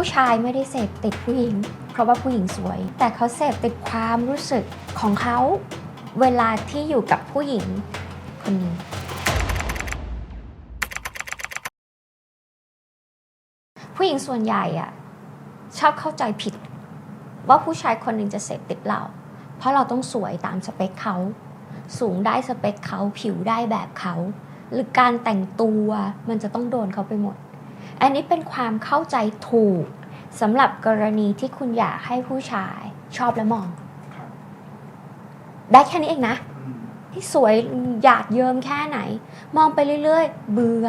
ผู้ชายไม่ได้เสพติดผู้หญิง เพราะว่าผู้หญิงสวย แต่เขาเสพติดความรู้สึกของเขาเวลาที่อยู่กับผู้หญิงคนนี้ผู้หญิงส่วนใหญ่อะชอบเข้าใจผิด ว่าผู้ชายคนหนึ่งจะเสพติดเรา เพราะเราต้องสวยตามสเปคเขา สูงได้สเปคเขาผิวได้แบบเขา หรือการแต่งตัวมันจะต้องโดนเขาไปหมด อันนี้เป็นความเข้าใจถูกสำหรับกรณีที่คุณอยากให้ผู้ชายชอบและมอง ได้แค่นี้เองนะ ที่สวยหยาดเยิมแค่ไหน มองไปเรื่อยๆ เบื่อ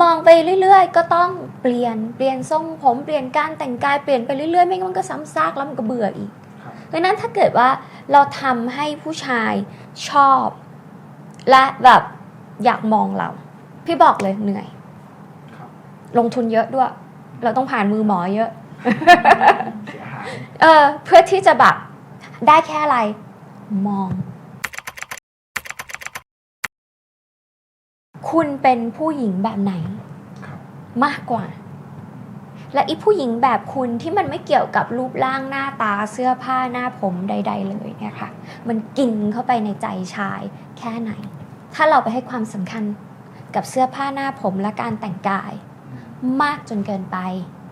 มองไปเรื่อยๆ ก็ต้องเปลี่ยนเปลี่ยนทรงผมเปลี่ยนการแต่งกายเปลี่ยนไปเรื่อยๆ ไม่งั้นมันก็ซ้ำซากแล้วมันก็เบื่ออีกครับดังนั้นถ้าเกิดว่าเราทำให้ผู้ชายชอบ และแบบอยากมองเรา พี่บอกเลยเหนื่อย ลงทุนเยอะด้วย เราต้องผ่านมือหมอเยอะเสียหายเออเพื่อที่จะแบบได้แค่อะไร มอง คุณเป็นผู้หญิงแบบไหนครับมากกว่า และอีผู้หญิงแบบคุณที่มันไม่เกี่ยวกับรูปร่างหน้าตาเสื้อผ้าหน้าผมใด ๆ เลยเนี่ยค่ะ มันกินเข้าไปในใจชายแค่ไหน ถ้าเราไปให้ความสำคัญกับเสื้อผ้าหน้าผมและการแต่งกาย มากจนเกินไป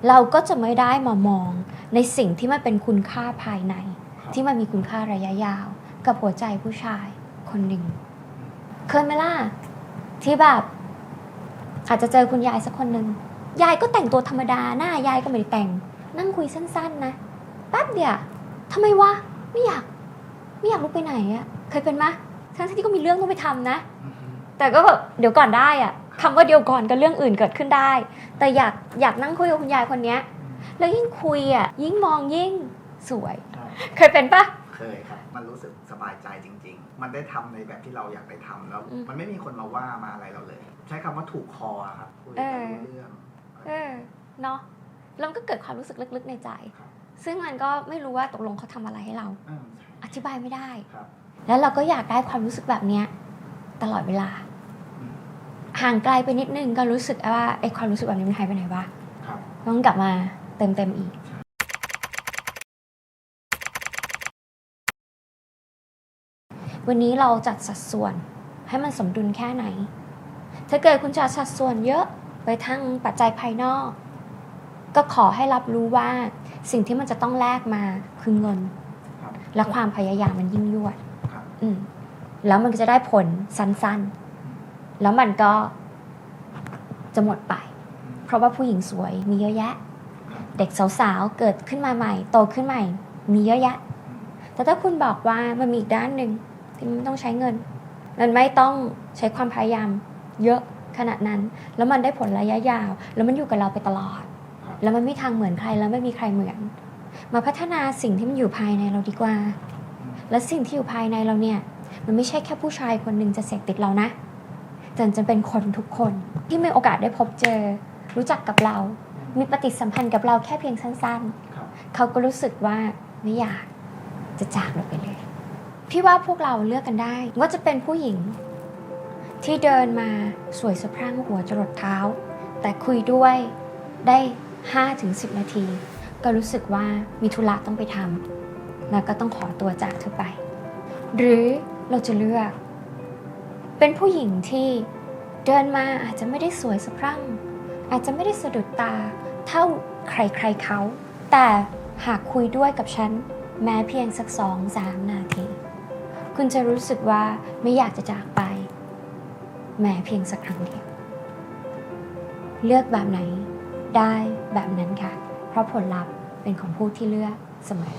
เราก็จะไม่ได้มามองในสิ่งที่มันเป็นคุณค่าภายในครับที่มันมีคุณค่าระยะยาว กับหัวใจผู้ชายคนหนึ่งเคยไหมล่ะที่แบบอาจจะเจอคุณยายสักคนหนึ่งยายก็แต่งตัวธรรมดาหน้ายายก็ไม่ได้แต่ง นั่งคุยสั้น ๆ นะแป๊บเดียวทำไมวะไม่อยาก ไม่อยากลุกไปไหนอะเคยเป็นมะทั้งที่ก็มีเรื่องต้องไปทำนะอืมแต่ก็แบบเดี๋ยวก่อนได้อะ คำว่าเดี๋ยวก่อนก็เรื่องอื่นเกิดขึ้นได้ แต่อยากอยากนั่งคุยกับคุณยายคนเนี้ย แล้วยิ่งคุยอะยิ่งมองยิ่งสวยใช่เคยเป็นปะเคยครับ มันรู้สึกสบายใจจริง ๆ มันได้ทำในแบบที่เราอยากได้ทำแล้วอืมมันไม่มีคนมาว่ามาอะไรเราเลย ใช้คำว่าถูกคออะครับคุยเอกันอรู้เรื่องเออเนาะแล้วมันก็เกิดความรู้สึกลึกๆในใจครับซึ่งมันก็ไม่รู้ว่าตกลงเขาทำอะไรให้เราอืมอธิบายไม่ได้ครับแล้วเราก็อยากได้ความรู้สึกแบบเนี้ยตลอดเวลาอืม ห่างไกลไปนิดนึงก็รู้สึกว่าไอ้ความรู้สึกแบบนี้มันหายไปไหนวะครับต้องกลับมาเติมเต็มอีกวันนี้เราจัดสัดส่วนให้มันสมดุลแค่ไหน ถ้าเกิดคุณจัดสัดส่วนเยอะไปทั้งปัจจัยภายนอก ก็ขอให้รับรู้ว่าสิ่งที่มันจะต้องแลกมาคือเงินครับและความพยายามมันยิ่งยวดครับอืมแล้วมันก็จะได้ผลสั้นๆ แล้วมันก็จะหมดไป เพราะว่าผู้หญิงสวยมีเยอะแยะ เด็กสาวๆเกิดขึ้นมาใหม่ โตขึ้นใหม่ มีเยอะแยะ แต่ถ้าคุณบอกว่ามันมีอีกด้านหนึ่งที่มันต้องใช้เงิน มันไม่ต้องใช้ความพยายามเยอะขนาดนั้น แล้วมันได้ผลระยะยาว แล้วมันอยู่กับเราไปตลอด แล้วมันไม่ทางเหมือนใครแล้วไม่มีใครเหมือน มาพัฒนาสิ่งที่มันอยู่ภายในเราดีกว่า และสิ่งที่อยู่ภายในเราเนี่ย มันไม่ใช่แค่ผู้ชายคนหนึ่งจะเสกติดเรานะ แต่จะเป็นคนทุกคนที่มีโอกาสได้พบเจอ รู้จักกับเรา มีปฏิสัมพันธ์กับเราแค่เพียงสั้นครับๆเขาก็รู้สึกว่าไม่อยากจะจากเราไปเลย พี่ว่าพวกเราเลือกกันได้ ว่าจะเป็นผู้หญิง ที่เดินมาสวยสะพรั่งหัวจรดเท้า แต่คุยด้วยได้ 5-10 นาที ก็รู้สึกว่ามีธุระต้องไปทำแล้วก็ต้องขอตัวจากเธอไป หรือเราจะเลือก เป็นผู้หญิงที่เดินมาอาจจะไม่ได้สวยสะพรั่ง อาจจะไม่ได้สะดุดตาเท่าใครๆเขา แต่หากคุยด้วยกับฉัน แม้เพียงสักสองสามนาที คุณจะรู้สึกว่าไม่อยากจะจากไป แม้เพียงสักครั้งเดียว เลือกแบบไหนได้แบบนั้นค่ะ เพราะผลลัพธ์เป็นของผู้ที่เลือกเสมอ